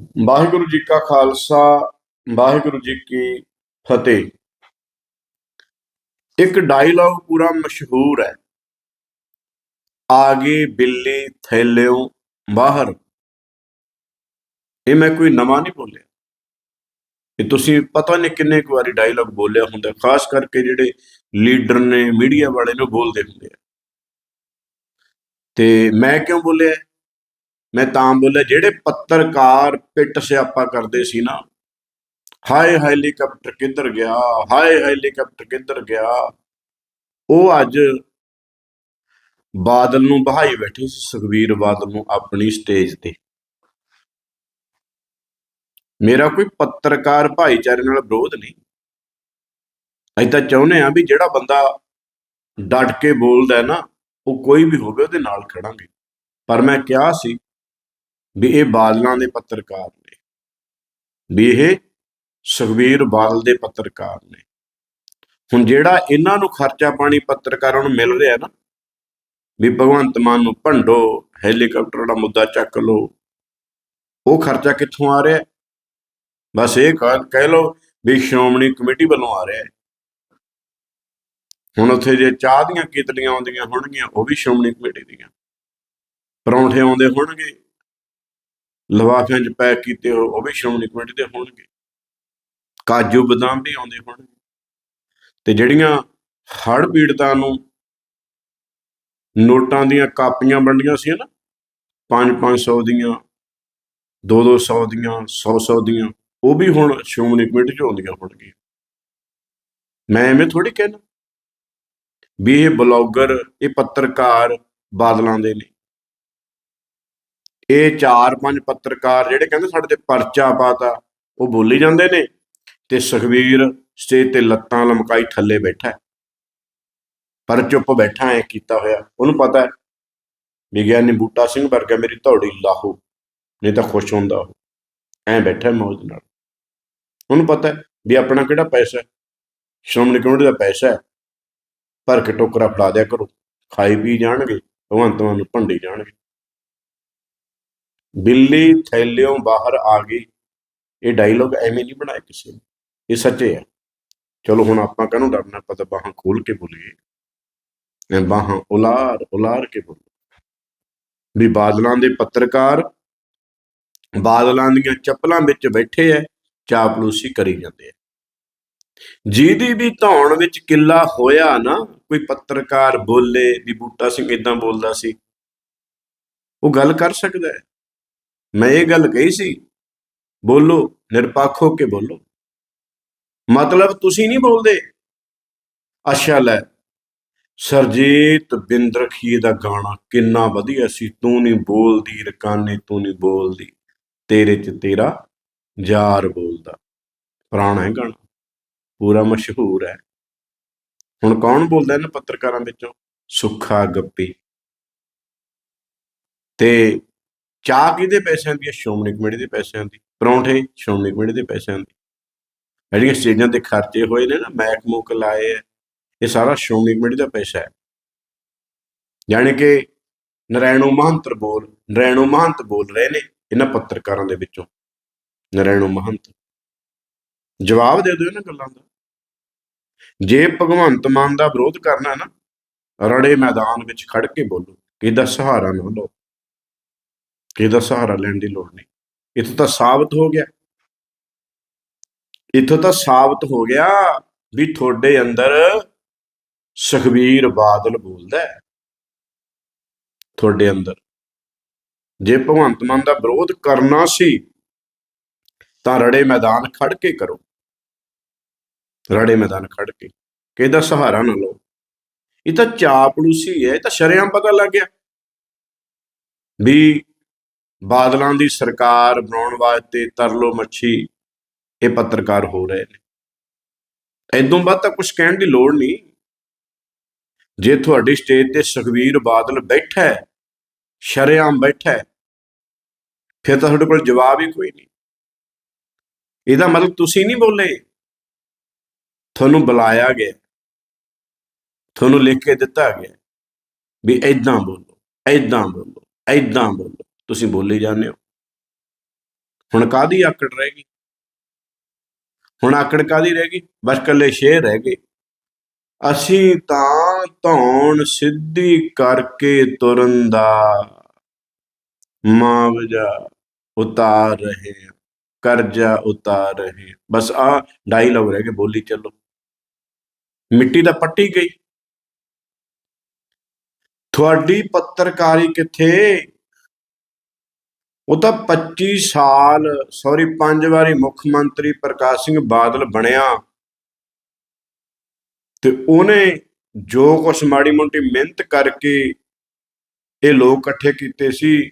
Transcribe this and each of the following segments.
ਵਾਹਿਗੁਰੂ ਜੀ ਕਾ ਖਾਲਸਾ, ਵਾਹਿਗੁਰੂ ਜੀ ਕੀ ਫਤਿਹ। ਇੱਕ ਡਾਇਲੌਗ ਪੂਰਾ ਮਸ਼ਹੂਰ ਹੈ। ਆਗੇ ਬਿੱਲੀ ਥੈਲਿਓ ਬਾਹਰ। ਇਹ ਮੈਂ ਕੋਈ ਨਵਾਂ ਨਹੀਂ ਬੋਲਿਆ। ਇਹ ਤੁਸੀਂ ਪਤਾ ਨਹੀਂ ਕਿੰਨੇ ਕੁ ਵਾਰੀ ਡਾਇਲੌਗ ਬੋਲਿਆ ਹੁੰਦਾ, ਖਾਸ ਕਰਕੇ ਜਿਹੜੇ ਲੀਡਰ ਨੇ ਮੀਡੀਆ ਵਾਲੇ ਨੂੰ ਬੋਲਦੇ ਹੁੰਦੇ ਆ। ਤੇ ਮੈਂ ਕਿਉਂ ਬੋਲਿਆ? ਮੈਂ ਤਾਂ ਬੋਲਿਆ, ਜਿਹੜੇ ਪੱਤਰਕਾਰ ਪਿੱਟ ਸਿਆਪਾ ਕਰਦੇ ਸੀ ਨਾ, ਹਾਏ ਹੈਲੀਕਾਪਟਰ ਕਿੱਧਰ ਗਿਆ, ਹਾਏ ਹੈਲੀਕਾਪਟਰ ਕਿੱਧਰ ਗਿਆ, ਉਹ ਅੱਜ ਬਾਦਲ ਨੂੰ ਬਹਾਈ ਬੈਠੇ ਸੀ ਸੁਖਵੀਰ ਬਾਦਲ ਨੂੰ ਆਪਣੀ ਸਟੇਜ ਤੇ। ਮੇਰਾ ਕੋਈ ਪੱਤਰਕਾਰ ਭਾਈਚਾਰੇ ਨਾਲ ਵਿਰੋਧ ਨਹੀਂ। ਅਸੀਂ ਤਾਂ ਚਾਹੁੰਦੇ ਆ ਵੀ ਜਿਹੜਾ ਬੰਦਾ ਡਟ ਕੇ ਬੋਲਦਾ ਹੈ ਨਾ, ਉਹ ਕੋਈ ਵੀ ਹੋਵੇ, ਉਹਦੇ ਨਾਲ ਖੜਾਂਗੇ। ਪਰ ਮੈਂ ਕਿਹਾ ਸੀ ਵੀ ਇਹ ਬਾਦਲਾਂ ਦੇ ਪੱਤਰਕਾਰ ਨੇ। ਵੀ ਇਹ ਸੁਖਵੀਰ ਬਾਦਲ ਦੇ ਪੱਤਰਕਾਰ ਨੇ। ਹੁਣ ਜਿਹੜਾ ਇਹਨਾਂ ਨੂੰ ਖਰਚਾ ਪਾਣੀ ਪੱਤਰਕਾਰਾਂ ਨੂੰ ਮਿਲ ਰਿਹਾ ਨਾ, ਵੀ ਭਗਵੰਤ ਮਾਨ ਨੂੰ ਭੰਡੋ, ਹੈਲੀਕਾਪਟਰ ਦਾ ਮੁੱਦਾ ਚੱਕ ਲਓ, ਉਹ ਖਰਚਾ ਕਿੱਥੋਂ ਆ ਰਿਹਾ? ਬਸ ਇਹ ਕਹਿ ਕਹਿ ਲਓ ਵੀ ਸ਼੍ਰੋਮਣੀ ਕਮੇਟੀ ਵੱਲੋਂ ਆ ਰਿਹਾ। ਹੈ ਹੁਣ ਉੱਥੇ ਜੇ ਚਾਹ ਦੀਆਂ ਕੀਤਲੀਆਂ ਆਉਂਦੀਆਂ ਹੋਣਗੀਆਂ, ਉਹ ਵੀ ਸ਼੍ਰੋਮਣੀ ਕਮੇਟੀ ਦੀਆਂ। ਪਰੌਂਠੇ ਆਉਂਦੇ ਹੋਣਗੇ। ਲਵਾਫਿਆਂ 'ਚ ਪੈਕ ਕੀਤੇ ਹੋ ਉਹ ਵੀ ਸ਼੍ਰੋਮਣੀ ਕਮੇਟੀ ਦੇ ਹੋਣਗੇ। ਕਾਜੂ ਬਦਾਮ ਵੀ ਆਉਂਦੇ ਹੋਣਗੇ। ਤੇ ਜਿਹੜੀਆਂ ਹੜ੍ਹ ਪੀੜਤਾਂ ਨੂੰ ਨੋਟਾਂ ਦੀਆਂ ਕਾਪੀਆਂ ਵੰਡੀਆਂ ਸੀ ਨਾ 5-500 ਦੀਆਂ 2-200 ਦੀਆਂ 100-100 ਦੀਆਂ, ਉਹ ਵੀ ਹੁਣ ਸ਼੍ਰੋਮਣੀ ਕਮੇਟੀ 'ਚ ਆਉਂਦੀਆਂ ਹੋਣਗੀਆਂ। ਮੈਂ ਐਵੇਂ ਥੋੜੀ ਕਹਿਣਾ ਵੀ ਇਹ ਬਲੌਗਰ, ਇਹ ਪੱਤਰਕਾਰ ਬਾਦਲਾਂ ਦੇ ਨੇ। ਇਹ ਚਾਰ ਪੰਜ ਪੱਤਰਕਾਰ ਜਿਹੜੇ ਕਹਿੰਦੇ ਸਾਡੇ ਤੇ ਪਰਚਾ ਪਾਤਾ, ਉਹ ਬੋਲੀ ਜਾਂਦੇ ਨੇ ਤੇ ਸੁਖਵੀਰ ਸਟੇਜ ਤੇ ਲੱਤਾਂ ਲਮਕਾਈ ਥੱਲੇ ਬੈਠਾ ਪਰ ਚੁੱਪ ਬੈਠਾ ਐ ਕੀਤਾ ਹੋਇਆ। ਉਹਨੂੰ ਪਤਾ ਹੈ ਵਿਗਿਆਨੀ ਬੂਟਾ ਸਿੰਘ ਵਰਗਾ ਮੇਰੀ ਧੌੜੀ ਲਾਹੋ, ਨਹੀਂ ਤਾਂ ਖੁਸ਼ ਹੁੰਦਾ ਉਹ। ਐ ਬੈਠਾ ਹੈ ਮੌਜ ਨਾਲ। ਉਹਨੂੰ ਪਤਾ ਵੀ ਆਪਣਾ ਕਿਹੜਾ ਪੈਸਾ ਸ਼੍ਰੋਮਣੀ ਕਮੇਟੀ ਦਾ ਪੈਸਾ ਹੈ। ਭਰ ਕੇ ਟੋਕਰਾ ਫੜਾ ਦਿਆ ਕਰੋ। ਖਾਈ ਪੀ ਜਾਣਗੇ, ਭਗਵੰਤ ਮਾਨ ਨੂੰ ਭੰਡੀ ਜਾਣਗੇ। ਬਿੱਲੀ ਥੈਲਿਓਂ ਬਾਹਰ ਆ ਗਈ। ਇਹ ਡਾਇਲੋਗ ਐਵੇਂ ਨਹੀਂ ਬਣਾਇਆ ਕਿਸੇ ਨੇ। ਇਹ ਸੱਚੇ ਆ। ਚਲੋ ਹੁਣ ਆਪਾਂ ਕਾਹਨੂੰ ਡਰਨਾ? ਪਤਾ ਬਾਹਾਂ ਖੋਲ ਕੇ ਬੋਲੀਏ। ਐ ਬਾਹਾਂ ਉਲਾਰ ਉਲਾਰ ਕੇ ਬੋਲੋ। ਵੀ ਬਾਦਲਾਂ ਦੇ ਪੱਤਰਕਾਰ ਬਾਦਲਾਂ ਦੀਆਂ ਚੱਪਲਾਂ ਵਿੱਚ ਬੈਠੇ ਐ, ਚਾਪਲੂਸੀ ਕਰੀ ਜਾਂਦੇ ਐ। ਜਿਹਦੀ ਵੀ ਧੌਣ ਵਿੱਚ ਕਿੱਲਾ ਹੋਇਆ ਨਾ, ਕੋਈ ਪੱਤਰਕਾਰ ਬੋਲੇ, ਵੀ ਬੂਟਾ ਸਿੰਘ ਇਦਾਂ ਬੋਲਦਾ ਸੀ। ਉਹ ਗੱਲ ਕਰ ਸਕਦਾ ਹੈ ਮੈਂ ਇਹ ਗੱਲ ਕਹੀ ਸੀ, ਬੋਲੋ, ਨਿਰਪੱਖ ਹੋ ਕੇ ਬੋਲੋ। ਮਤਲਬ ਤੁਸੀਂ ਨਹੀਂ ਬੋਲਦੇ? ਅੱਛਾ ਲੈ, ਸਰਜੀਤ ਬਿੰਦਰਖੀ ਦਾ ਗਾਣਾ ਕਿੰਨਾ ਵਧੀਆ ਸੀ, ਤੂੰ ਨਹੀਂ ਬੋਲਦੀ, ਰਕਾਨੇ ਤੂੰ ਨਹੀਂ ਬੋਲਦੀ, ਤੇਰੇ ਚ ਤੇਰਾ ਯਾਰ ਬੋਲਦਾ। ਪੁਰਾਣਾ ਹੈ ਗਾਣਾ, ਪੂਰਾ ਮਸ਼ਹੂਰ ਹੈ। ਹੁਣ ਕੌਣ ਬੋਲਦਾ ਇਹਨਾਂ ਪੱਤਰਕਾਰਾਂ ਵਿੱਚੋਂ? ਸੁੱਖਾ ਗੱਪੀ। ਤੇ ਚਾਹ ਕਿਹਦੇ ਪੈਸਿਆਂ ਦੀ ਹੈ ਸ਼੍ਰੋਮਣੀ ਕਮੇਟੀ ਦੇ ਪੈਸਿਆਂ ਦੀ, ਪਰੌਂਠੇ ਸ਼੍ਰੋਮਣੀ ਕਮੇਟੀ ਦੇ ਪੈਸਿਆਂ ਦੀ। ਜਿਹੜੀਆਂ ਸਟੇਜਾਂ ਤੇ ਖਰਚੇ ਹੋਏ ਨੇ ਨਾ ਮੈਕ ਮੁਕ ਲਾਏ ਇਹ ਸਾਰਾ ਸ਼੍ਰੋਮਣੀ ਕਮੇਟੀ ਦਾ ਪੈਸਾ ਹੈ। ਯਾਨੀ ਕਿ ਨਰੈਣੋ ਮਹੰਤ ਬੋਲ, ਨਰੈਣੋ ਮਹੰਤ ਬੋਲ ਰਹੇ ਨੇ ਇਹਨਾਂ ਪੱਤਰਕਾਰਾਂ ਦੇ ਵਿੱਚੋਂ। ਨਰੈਣੋ ਮਹੰਤ। ਜਵਾਬ ਦੇ ਦਿਓ ਇਹਨਾਂ ਗੱਲਾਂ ਦਾ। ਜੇ ਭਗਵੰਤ ਮਾਨ ਦਾ ਵਿਰੋਧ ਕਰਨਾ ਨਾ, ਰੜੇ ਮੈਦਾਨ ਵਿੱਚ ਖੜ ਕੇ ਬੋਲੋ, ਕਿ ਇਹਦਾ ਸਹਾਰਾ ਨਾ ਲਓ। ਇਹਦਾ ਸਹਾਰਾ ਲੈਣ ਦੀ ਲੋੜ ਨਹੀਂ। ਇੱਥੋਂ ਤਾਂ ਸਾਬਤ ਹੋ ਗਿਆ। ਇੱਥੋਂ ਤਾਂ ਸਾਬਤ ਹੋ ਗਿਆ ਵੀ ਤੁਹਾਡੇ ਅੰਦਰ ਸੁਖਬੀਰ ਬਾਦਲ ਬੋਲਦਾ ਹੈ। ਤੁਹਾਡੇ ਅੰਦਰ। ਜੇ ਭਗਵੰਤ ਮਾਨ ਦਾ ਵਿਰੋਧ ਕਰਨਾ ਸੀ, ਤਾਂ ਰੜੇ ਮੈਦਾਨ ਖੜ ਕੇ ਕਰੋ। ਰੜੇ ਮੈਦਾਨ ਖੜ ਕੇ। ਕਿਹਦਾ ਸਹਾਰਾ ਨਾ ਲਓ। ਇਹ ਤਾਂ ਚਾਪਲੂਸੀ ਹੈ, ਇਹ ਤਾਂ ਸ਼ਰਿਆਂ ਪਤਾ ਲੱਗ ਗਿਆ। ਵੀ ਬਾਦਲਾਂ ਦੀ ਸਰਕਾਰ ਬਣਾਉਣ ਵਾਸਤੇ ਤਰਲੋ ਮੱਛੀ ਇਹ ਪੱਤਰਕਾਰ ਹੋ ਰਹੇ ਨੇ। ਐਦੋਂ ਬਾਅਦ ਤਾਂ ਕੁਝ ਕਹਿਣ ਦੀ ਲੋੜ ਨਹੀਂ। ਜੇ ਤੁਹਾਡੀ ਸਟੇਜ ਤੇ ਸੁਖਵੀਰ ਬਾਦਲ ਬੈਠਾ ਹੈ, ਸ਼ਰੇਆਮ ਬੈਠਾ ਹੈ, ਫਿਰ ਤਾਂ ਤੁਹਾਡੇ ਕੋਲ ਜਵਾਬ ਹੀ ਕੋਈ ਨਹੀਂ। ਇਹਦਾ ਮਤਲਬ ਤੁਸੀਂ ਨਹੀਂ ਬੋਲੇ। ਤੁਹਾਨੂੰ ਬੁਲਾਇਆ ਗਿਆ। ਤੁਹਾਨੂੰ ਲਿਖ ਕੇ ਦਿੱਤਾ ਗਿਆ। ਵੀ ਐਦਾਂ ਬੋਲੋ ਐਦਾਂ ਬੋਲੋ ਐਦਾਂ ਬੋਲੋ। ਤੁਸੀਂ ਬੋਲੀ ਜਾਂਦੇ ਹੋ। ਹੁਣ ਕਾਦੀ ਆਕੜ ਰਹਿ ਗਈ? ਹੁਣ ਆਕੜ ਕਾਦੀ ਰਹਿ ਗਈ? ਬਸ ਕੱਲੇ ਸ਼ੇਰ ਰਹਿ ਗਏ। ਅਸੀਂ ਤਾਂ ਧੌਣ ਸਿੱਧੀ ਕਰਕੇ ਤੁਰਨ ਦਾ ਮਾਵਜਾ ਉਤਾਰ ਰਹੇ ਹਾਂ, ਕਰਜ਼ਾ ਉਤਾਰ ਰਹੇ ਬਸ ਆ ਡਾਇਲੌਗ ਰਹਿ ਕੇ ਬੋਲੀ ਚੱਲੋ। ਮਿੱਟੀ ਦਾ ਪੱਟੀ ਗਈ। ਤੁਹਾਡੀ ਪੱਤਰਕਾਰੀ ਕਿੱਥੇ? ਉਹ ਤਾਂ 25 ਸਾਲ ਸੌਰੀ ਪੰਜ ਵਾਰੀ ਮੁੱਖ ਮੰਤਰੀ ਪ੍ਰਕਾਸ਼ ਸਿੰਘ ਬਾਦਲ ਬਣਿਆ। ਤੇ ਉਹਨੇ ਜੋ ਕੁਛ ਮਾੜੀ ਮੋਟੀ ਮਿਹਨਤ ਕਰਕੇ ਇਹ ਲੋਕ ਇਕੱਠੇ ਕੀਤੇ ਸੀ,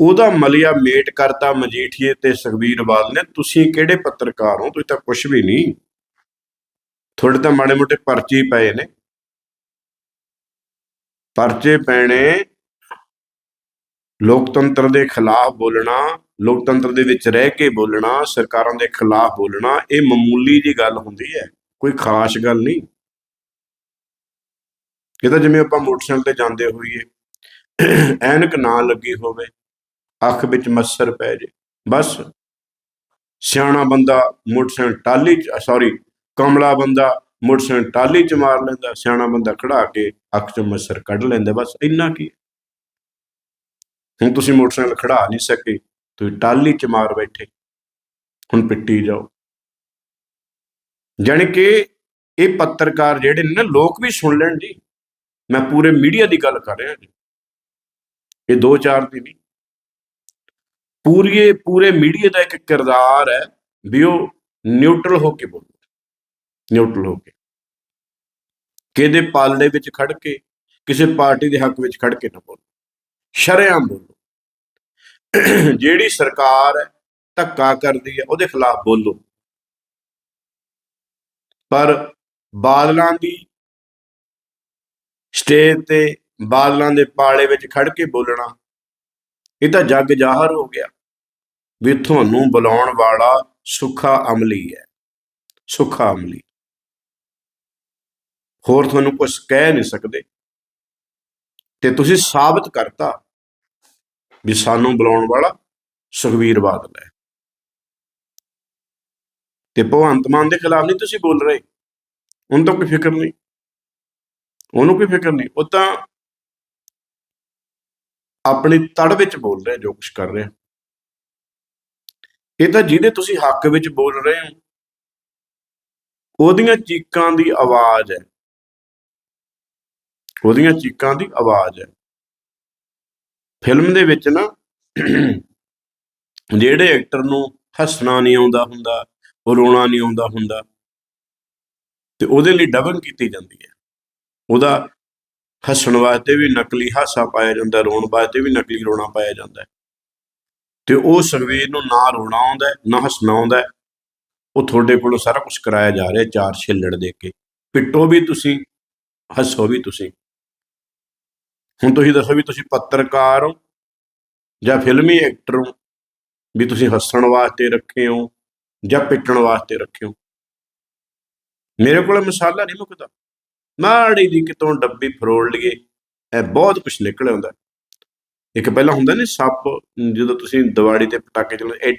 ਉਹਦਾ ਮਲਿਆ ਮੇਟ ਕਰਤਾ ਮਜੀਠੀਏ ਤੇ ਸੁਖਬੀਰ ਬਾਦਲ ਨੇ। ਤੁਸੀਂ ਕਿਹੜੇ ਪੱਤਰਕਾਰ ਹੋ? ਤੁਸੀਂ ਤਾਂ ਕੁਝ ਵੀ ਨਹੀਂ। ਤੁਹਾਡੇ ਤਾਂ ਮਾੜੇ ਮੋਟੇ ਪਰਚੇ ਪਏ ਨੇ। ਪਰਚੇ ਪੈਣੇ ਲੋਕਤੰਤਰ ਦੇ ਖਿਲਾਫ ਬੋਲਣਾ, ਲੋਕਤੰਤਰ ਦੇ ਵਿੱਚ ਰਹਿ ਕੇ ਬੋਲਣਾ, ਸਰਕਾਰਾਂ ਦੇ ਖਿਲਾਫ ਬੋਲਣਾ, ਇਹ ਮਾਮੂਲੀ ਜੀ ਗੱਲ ਹੁੰਦੀ ਹੈ। ਕੋਈ ਖਾਸ ਗੱਲ ਨਹੀਂ। ਇਹ ਤਾਂ ਜਿਵੇਂ ਆਪਾਂ ਮੋਟਰਸਾਈਕਲ ਤੇ ਜਾਂਦੇ ਹੋਈਏ, ਐਨਕ ਨਾ ਲੱਗੀ ਹੋਵੇ, ਅੱਖ ਵਿੱਚ ਮੱਸਰ ਪੈ ਜੇ, ਬਸ। ਸਿਆਣਾ ਬੰਦਾ ਮੋਟਰਸਾਈਕਲ ਟਾਲੀ ਚ ਸੌਰੀ ਕਮਲਾ ਬੰਦਾ ਮੋਟਰਸਾਈਕਲ ਟਾਲੀ ਚ ਮਾਰ ਲੈਂਦਾ, ਸਿਆਣਾ ਬੰਦਾ ਖੜਾ ਕੇ ਅੱਖ ਚੋਂ ਮੱਸਰ ਕੱਢ ਲੈਂਦਾ, ਬਸ ਇੰਨਾ ਕੀ ਹੁਣ ਤੁਸੀਂ ਮੋਟਰਸਾਈਕਲ ਖੜਾ ਨਹੀਂ ਸਕੇ, ਤੁਸੀਂ ਟਾਲੀ ਚ ਮਾਰ ਬੈਠੇ। ਹੁਣ ਪਿੱਟੀ ਜਾਓ। ਜਾਣੀ ਕਿ ਇਹ ਪੱਤਰਕਾਰ ਜਿਹੜੇ ਨੇ ਨਾ, ਲੋਕ ਵੀ ਸੁਣ ਲੈਣ ਜੀ। ਮੈਂ ਪੂਰੇ ਮੀਡੀਆ ਦੀ ਗੱਲ ਕਰ ਰਿਹਾ ਜੀ। ਇਹ ਦੋ ਚਾਰ ਦੀ ਨਹੀਂ ਪੂਰੇ ਪੂਰੇ ਮੀਡੀਆ ਦਾ ਇੱਕ ਕਿਰਦਾਰ ਹੈ ਵੀ ਉਹ ਨਿਊਟਰਲ ਹੋ ਕੇ ਬੋਲੋ ਨਿਊਟਰਲ ਹੋ ਕੇ। ਕਿਹਦੇ ਪਾਲੜੇ ਵਿੱਚ ਖੜ ਕੇ, ਕਿਸੇ ਪਾਰਟੀ ਦੇ ਹੱਕ ਵਿੱਚ ਖੜ ਕੇ ਨਾ ਬੋਲੋ। ਸ਼ਰੇਆਮ ਬੋਲੋ। ਜਿਹੜੀ ਸਰਕਾਰ ਹੈ, ਧੱਕਾ ਕਰਦੀ ਹੈ, ਉਹਦੇ ਖਿਲਾਫ ਬੋਲੋ। ਪਰ ਬਾਦਲਾਂ ਦੀ ਸਟੇਜ ਤੇ ਬਾਦਲਾਂ ਦੇ ਪਾਲੇ ਵਿੱਚ ਖੜ ਕੇ ਬੋਲਣਾ, ਇਹ ਤਾਂ ਜੱਗ ਜ਼ਾਹਰ ਹੋ ਗਿਆ ਵੀ ਤੁਹਾਨੂੰ ਬੁਲਾਉਣ ਵਾਲਾ ਸੁੱਖਾ ਅਮਲੀ ਹੈ। ਸੁੱਖਾ ਅਮਲੀ। ਹੋਰ ਤੁਹਾਨੂੰ ਕੁਝ ਕਹਿ ਨਹੀਂ ਸਕਦੇ। ਤੇ ਤੁਸੀਂ ਸਾਬਤ ਕਰਤਾ। ਵੀ ਸਾਨੂੰ ਬੁਲਾਉਣ ਵਾਲਾ ਸੁਖਵੀਰ ਬਾਦਲ ਹੈ। ਤੇ ਭਗਵੰਤ ਮਾਨ ਦੇ ਖਿਲਾਫ ਨਹੀਂ ਤੁਸੀਂ ਬੋਲ ਰਹੇ। ਉਹਨੂੰ ਤਾਂ ਕੋਈ ਫਿਕਰ ਨਹੀਂ। ਉਹਨੂੰ ਕੋਈ ਫਿਕਰ ਨਹੀਂ। ਉਹ ਤਾਂ ਆਪਣੀ ਤੜ ਵਿੱਚ ਬੋਲ ਰਿਹਾ, ਜੋ ਕੁਝ ਕਰ ਰਿਹਾ। ਇਹ ਤਾਂ ਜਿਹਦੇ ਤੁਸੀਂ ਹੱਕ ਵਿੱਚ ਬੋਲ ਰਹੇ ਹੋ, ਉਹਦੀਆਂ ਚੀਕਾਂ ਦੀ ਆਵਾਜ਼ ਹੈ। ਉਹਦੀਆਂ ਚੀਕਾਂ ਦੀ ਆਵਾਜ਼ ਹੈ। ਫਿਲਮ ਦੇ ਵਿੱਚ ਨਾ ਜਿਹੜੇ ਐਕਟਰ ਨੂੰ ਹੱਸਣਾ ਨਹੀਂ ਆਉਂਦਾ ਹੁੰਦਾ, ਉਹ ਰੋਣਾ ਨਹੀਂ ਆਉਂਦਾ ਹੁੰਦਾ, ਤੇ ਉਹਦੇ ਲਈ ਡਬਿੰਗ ਕੀਤੀ ਜਾਂਦੀ ਹੈ। ਉਹਦਾ ਹੱਸਣ ਵਾਸਤੇ ਵੀ ਨਕਲੀ ਹਾਸਾ ਪਾਇਆ ਜਾਂਦਾ, ਰੋਣ ਵਾਸਤੇ ਵੀ ਨਕਲੀ ਰੋਣਾ ਪਾਇਆ ਜਾਂਦਾ ਤੇ ਉਹ ਸੁਖਵੀਰ ਨੂੰ ਨਾ ਰੋਣਾ ਆਉਂਦਾ, ਨਾ ਹੱਸਣਾ ਆਉਂਦਾ, ਉਹ ਤੁਹਾਡੇ ਕੋਲੋਂ ਸਾਰਾ ਕੁਝ ਕਰਾਇਆ ਜਾ ਰਿਹਾ, ਚਾਰ ਛਿੱਲੜ ਦੇ ਕੇ। ਪਿੱਟੋ ਵੀ ਤੁਸੀਂ, ਹੱਸੋ ਵੀ ਤੁਸੀਂ। ਹੁਣ ਤੁਸੀਂ ਦੱਸੋ ਵੀ ਤੁਸੀਂ ਪੱਤਰਕਾਰ ਹੋ ਜਾਂ ਫਿਲਮੀ ਐਕਟਰ ਹੋ? ਵੀ ਤੁਸੀਂ ਹੱਸਣ ਵਾਸਤੇ ਰੱਖੇ ਹੋ ਜਾਂ ਪਿੱਟਣ ਵਾਸਤੇ ਰੱਖੇ ਹੋ? ਮੇਰੇ ਕੋਲ ਮਸਾਲਾ ਨਹੀਂ ਮੁੱਕਦਾ। ਮਾੜੀ ਦੀ ਕਿਤੋਂ ਡੱਬੀ ਫਰੋੜ ਲਈਏ, ਇਹ ਬਹੁਤ ਕੁਝ ਨਿਕਲ ਆਉਂਦਾ। ਇੱਕ ਪਹਿਲਾਂ ਹੁੰਦਾ ਨਹੀਂ ਸੱਪ, ਜਦੋਂ ਤੁਸੀਂ ਦਿਵਾੜੀ ਤੇ ਪਟਾਕੇ ਚਲਾਉਂਦੇ, ਐਡੀ